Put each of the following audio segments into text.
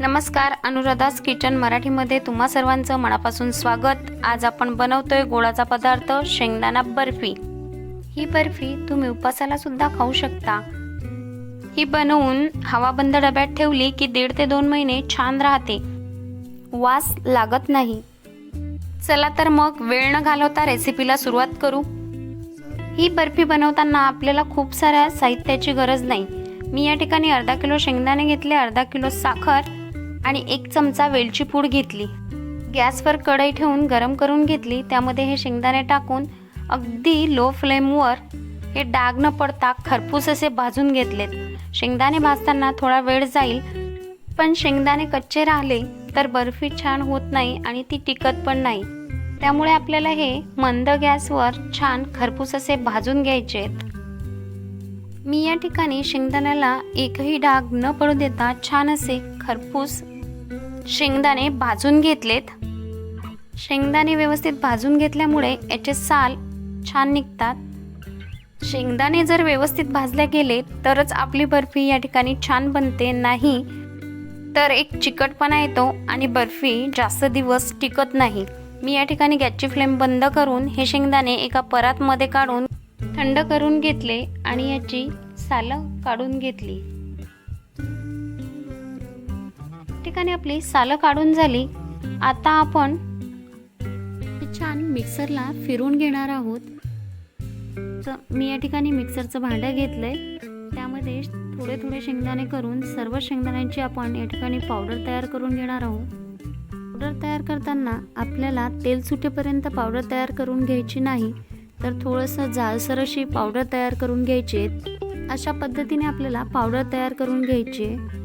नमस्कार अनुराधास किचन मराठीमध्ये तुम्हा सर्वांचं मनापासून स्वागत. आज आपण बनवतोय गोडाचा पदार्थ शेंगदाणा बर्फी. ही बर्फी तुम्ही उपासाला सुद्धा खाऊ शकता. ही बनवून हवाबंद डब्यात ठेवली की दीड ते दोन महिने छान राहते. वास लागत नाही. चला तर मग वेळ न घालवता रेसिपीला सुरुवात करू. ही बर्फी बनवताना आपल्याला खूप साऱ्या साहित्याची गरज नाही. मी या ठिकाणी अर्धा किलो शेंगदाणे घेतले अर्धा किलो साखर. आणि एक चमचा वेलची पूड घेतली. गॅसवर कढई ठेवून गरम करून घेतली. त्यामध्ये हे शेंगदाणे टाकून अगदी लो फ्लेमवर हे डाग न पडता खरपूस असे भाजून घेतलेत. शेंगदाणे भाजताना थोडा वेळ जाईल पण शेंगदाणे कच्चे राहिले तर बर्फी छान होत नाही आणि ती टिकत पण नाही. त्यामुळे आपल्याला हे मंद गॅसवर छान खरपूस असे भाजून घ्यायचे आहेत. मी या ठिकाणी शेंगदाण्याला एकही डाग न पडू देता छान असे खरपूस शेंगदाणे भाजून घेतलेत. शेंगदाणे व्यवस्थित भाजून घेतल्यामुळे याचे साल छान निघतात. शेंगदाणे जर व्यवस्थित भाजले गेले तरच आपली बर्फी या ठिकाणी छान बनते नाही तर एक चिकटपणा येतो आणि बर्फी जास्त दिवस टिकत नाही. मी या ठिकाणी गॅसची फ्लेम बंद करून हे शेंगदाणे एका परातमध्ये काढून थंड करून घेतले आणि याची सालं काढून घेतली. ठिकाणी आपली सालं काढून झाली. आता आपण छान मिक्सरला फिरून घेणार आहोत. तर मी या ठिकाणी मिक्सरचं भांडं घेतलंय. त्यामध्ये थोडे थोडे शेंगदाणे करून सर्व शेंगदाण्यांची आपण या ठिकाणी पावडर तयार करून घेणार आहोत. पावडर तयार करताना आपल्याला तेल सुटेपर्यंत पावडर तयार करून घ्यायची नाही तर थोडंसं जाळसर अशी पावडर तयार करून घ्यायची. आहेत अशा पद्धतीने आपल्याला पावडर तयार करून घ्यायची आहे.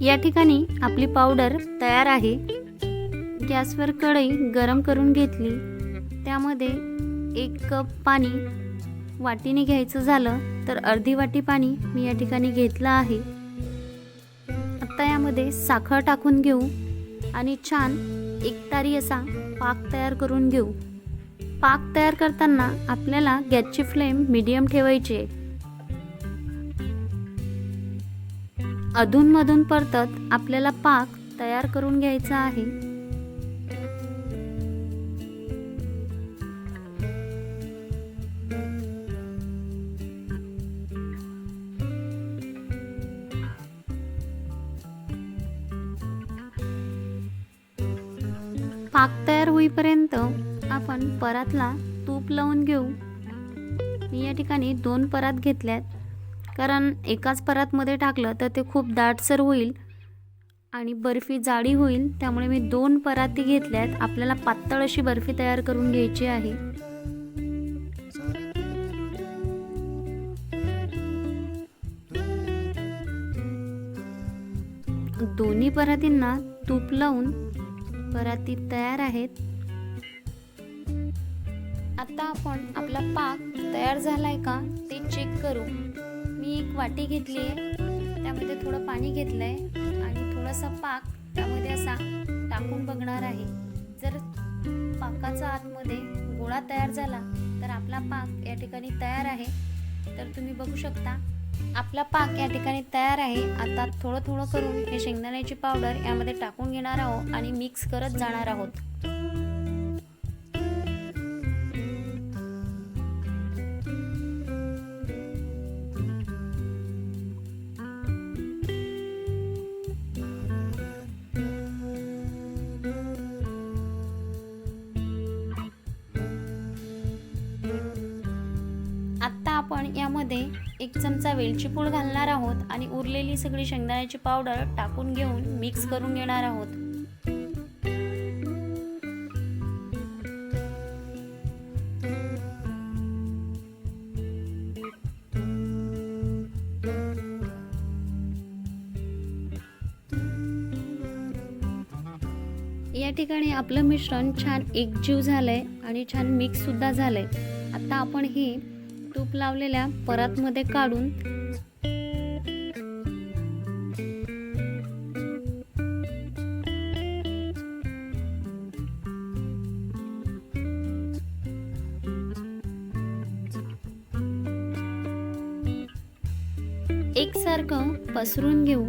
या ठिकाणी आपली पावडर तयार आहे. गॅसवर कढई गरम करून घेतली. त्यामध्ये एक कप पाणी वाटीने घ्यायचं झालं तर अर्धी वाटी पाणी मी या ठिकाणी घेतलं आहे. आता यामध्ये साखर टाकून घेऊ आणि छान एकतारी असा पाक तयार करून घेऊ. पाक तयार करताना आपल्याला गॅसची फ्लेम मीडियम ठेवायची आहे. अधूनमधून परतत आपल्याला पाक तयार करून घ्यायचा आहे. पाक तयार होईपर्यंत आपण परातला तूप लावून घेऊ. मी या ठिकाणी दोन परात घेतल्यात. कारण एकाच परातमध्ये टाकलं तर ते खूप दाटसर होईल आणि बर्फी जाडी होईल. त्यामुळे मी दोन पराती घेतल्यात. आपल्याला पातळ अशी बर्फी तयार करून घ्यायची आहे. दोन्ही परातींना तूप लावून पराती तयार आहेत. आता आपण आपला पाक तयार झालाय का ते चेक करू. मी एक वाटी घेतली आहे. त्यामध्ये थोडं पाणी घेतलं आहे आणि थोडासा पाक त्यामध्ये असा टाकून बघणार आहे. जर पाकाचा आतमध्ये गोळा तयार झाला तर आपला पाक या ठिकाणी तयार आहे. तर तुम्ही बघू शकता आपला पाक या ठिकाणी तयार आहे. आता थोडं थोडं करून हे शेंगदाण्याची पावडर यामध्ये टाकून घेणार आहोत आणि मिक्स करत जाणार आहोत. आपण यामध्ये एक चमचा वेलची पूड घालणार आहोत आणि उरलेली सगळी शेंगदाण्याची पावडर टाकून घेऊन मिक्स करून घेणार आहोत. या ठिकाणी आपलं मिश्रण छान एकजीव झालंय आणि छान मिक्स सुद्धा झालंय. आता आपण हे तूप लावलेल्या परातमध्ये काढून एकसारखं पसरून घेऊ.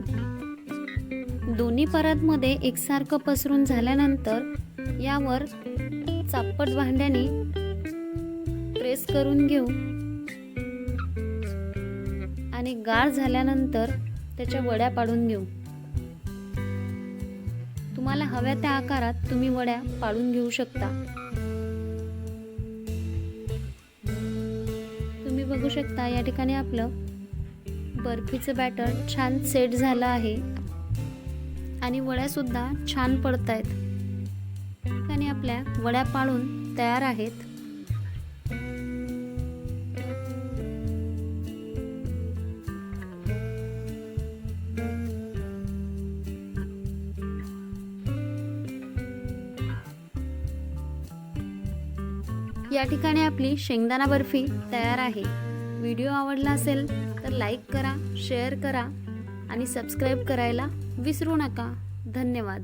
दोन्ही परतमध्ये एकसारखं पसरून झाल्यानंतर यावर चापट भांड्याने प्रेस करून घेऊ. आणि गाळ झाल्यानंतर त्याच्या वड्या पाडून घेऊ. तुम्हाला हव्या त्या आकारात तुम्ही वड्या पाडून घेऊ शकता. तुम्ही बघू शकता या ठिकाणी आपलं बर्फीचं बॅटर छान सेट झालं आहे. आणि वड्यासुद्धा छान पडत आहेत ठिकाणी आपल्या वड्या पाळून तयार आहेत. या ठिकाणी आपली शेंगदाणा बर्फी तयार आहे. व्हिडिओ आवडला असेल तर लाईक करा शेअर करा आणि सबस्क्राईब करायला विसरू नका. धन्यवाद.